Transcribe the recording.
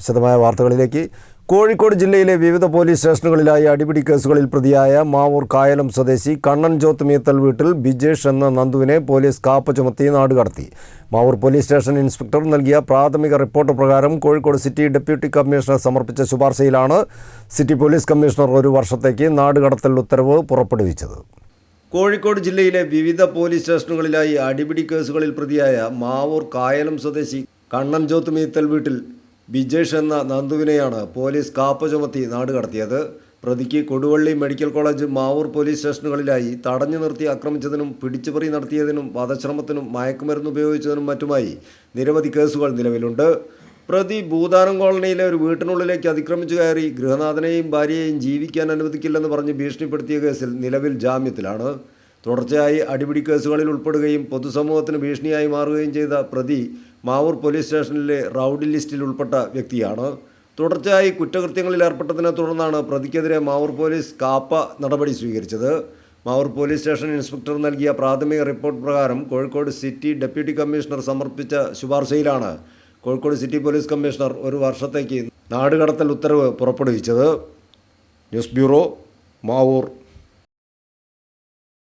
വിശദമായ വാർത്തകളിലേക്ക്. കോഴിക്കോട് ജില്ലയിലെ വിവിധ പോലീസ് സ്റ്റേഷനുകളിലായി അടിപിടി കേസുകളിൽ പ്രതിയായ മാവൂർ കായലം സ്വദേശി കണ്ണൻ ജോത്ത് മീത്തൽ വീട്ടിൽ ബിജേഷ് എന്ന നന്ദുവിനെ പോലീസ് കാപ്പ ചുമത്തി നാടുകടത്തി മാവൂർ പോലീസ് സ്റ്റേഷൻ ഇൻസ്പെക്ടർ നൽകിയ പ്രാഥമിക റിപ്പോർട്ട് പ്രകാരം കോഴിക്കോട് സിറ്റി ഡെപ്യൂട്ടി കമ്മീഷണർ സമർപ്പിച്ച ശുപാർശയിലാണ് സിറ്റി പോലീസ് കമ്മീഷണർ ഒരു വർഷത്തേക്ക് നാടുകടത്തൽ ഉത്തരവ് പുറപ്പെടുവിച്ചത്. കോഴിക്കോട് ജില്ലയിലെ വിവിധ പോലീസ് സ്റ്റേഷനുകളിലായി അടിപിടി കേസുകളിൽ പ്രതിയായ മാവൂർ കായലം സ്വദേശി കണ്ണൻ ജോത്ത് മീത്തൽ വീട്ടിൽ ബിജേഷ് എന്ന നന്ദുവിനെയാണ് പോലീസ് കാപ്പ ചുമത്തി നാടുകടത്തിയത് പ്രതിക്ക് Koduvally medical college Mavoor police സ്റ്റേഷനുകളിലായി തടഞ്ഞു നിർത്തി ആക്രമിച്ചതിനും പിടിച്ചുപറി നടത്തിയതിനും വധശ്രമത്തിനും മയക്കുമരുന്ന് ഉപയോഗിച്ചതിനും മറ്റുമായി നിരവധി കേസുകൾ നിലവിലുണ്ട്. പ്രതി ഭൂതാനം കോളനിയിലെ ഒരു വീട്ടിനുള്ളിലേക്ക് അതിക്രമിച്ചു കയറി ഗൃഹനാഥനെയും ഭാര്യയെയും ജീവിക്കാൻ അനുവദിക്കില്ലെന്ന് പറഞ്ഞ് ഭീഷണിപ്പെടുത്തിയ കേസിൽ നിലവിൽ ജാമ്യത്തിലാണ്. തുടർച്ചയായി അടിപിടി കേസുകളിൽ ഉൾപ്പെടുകയും പൊതുസമൂഹത്തിന് ഭീഷണിയായി മാറുകയും ചെയ്ത പ്രതി മാവൂർ പോലീസ് സ്റ്റേഷനിലെ റൌഡി ലിസ്റ്റിൽ ഉൾപ്പെട്ട വ്യക്തിയാണ്. തുടർച്ചയായി കുറ്റകൃത്യങ്ങളിൽ ഏർപ്പെട്ടതിനെ തുടർന്നാണ് പ്രതിക്കെതിരെ മാവൂർ പോലീസ് കാപ്പ നടപടി സ്വീകരിച്ചത്. മാവൂർ പോലീസ് സ്റ്റേഷൻ ഇൻസ്പെക്ടർ നൽകിയ പ്രാഥമിക റിപ്പോർട്ട് പ്രകാരം കോഴിക്കോട് സിറ്റി ഡെപ്യൂട്ടി കമ്മീഷണർ സമർപ്പിച്ച ശുപാർശയിലാണ് കോഴിക്കോട് സിറ്റി പോലീസ് കമ്മീഷണർ ഒരു വർഷത്തേക്ക് നാടുകടത്തൽ ഉത്തരവ് പുറപ്പെടുവിച്ചത്. News bureau Mavoor.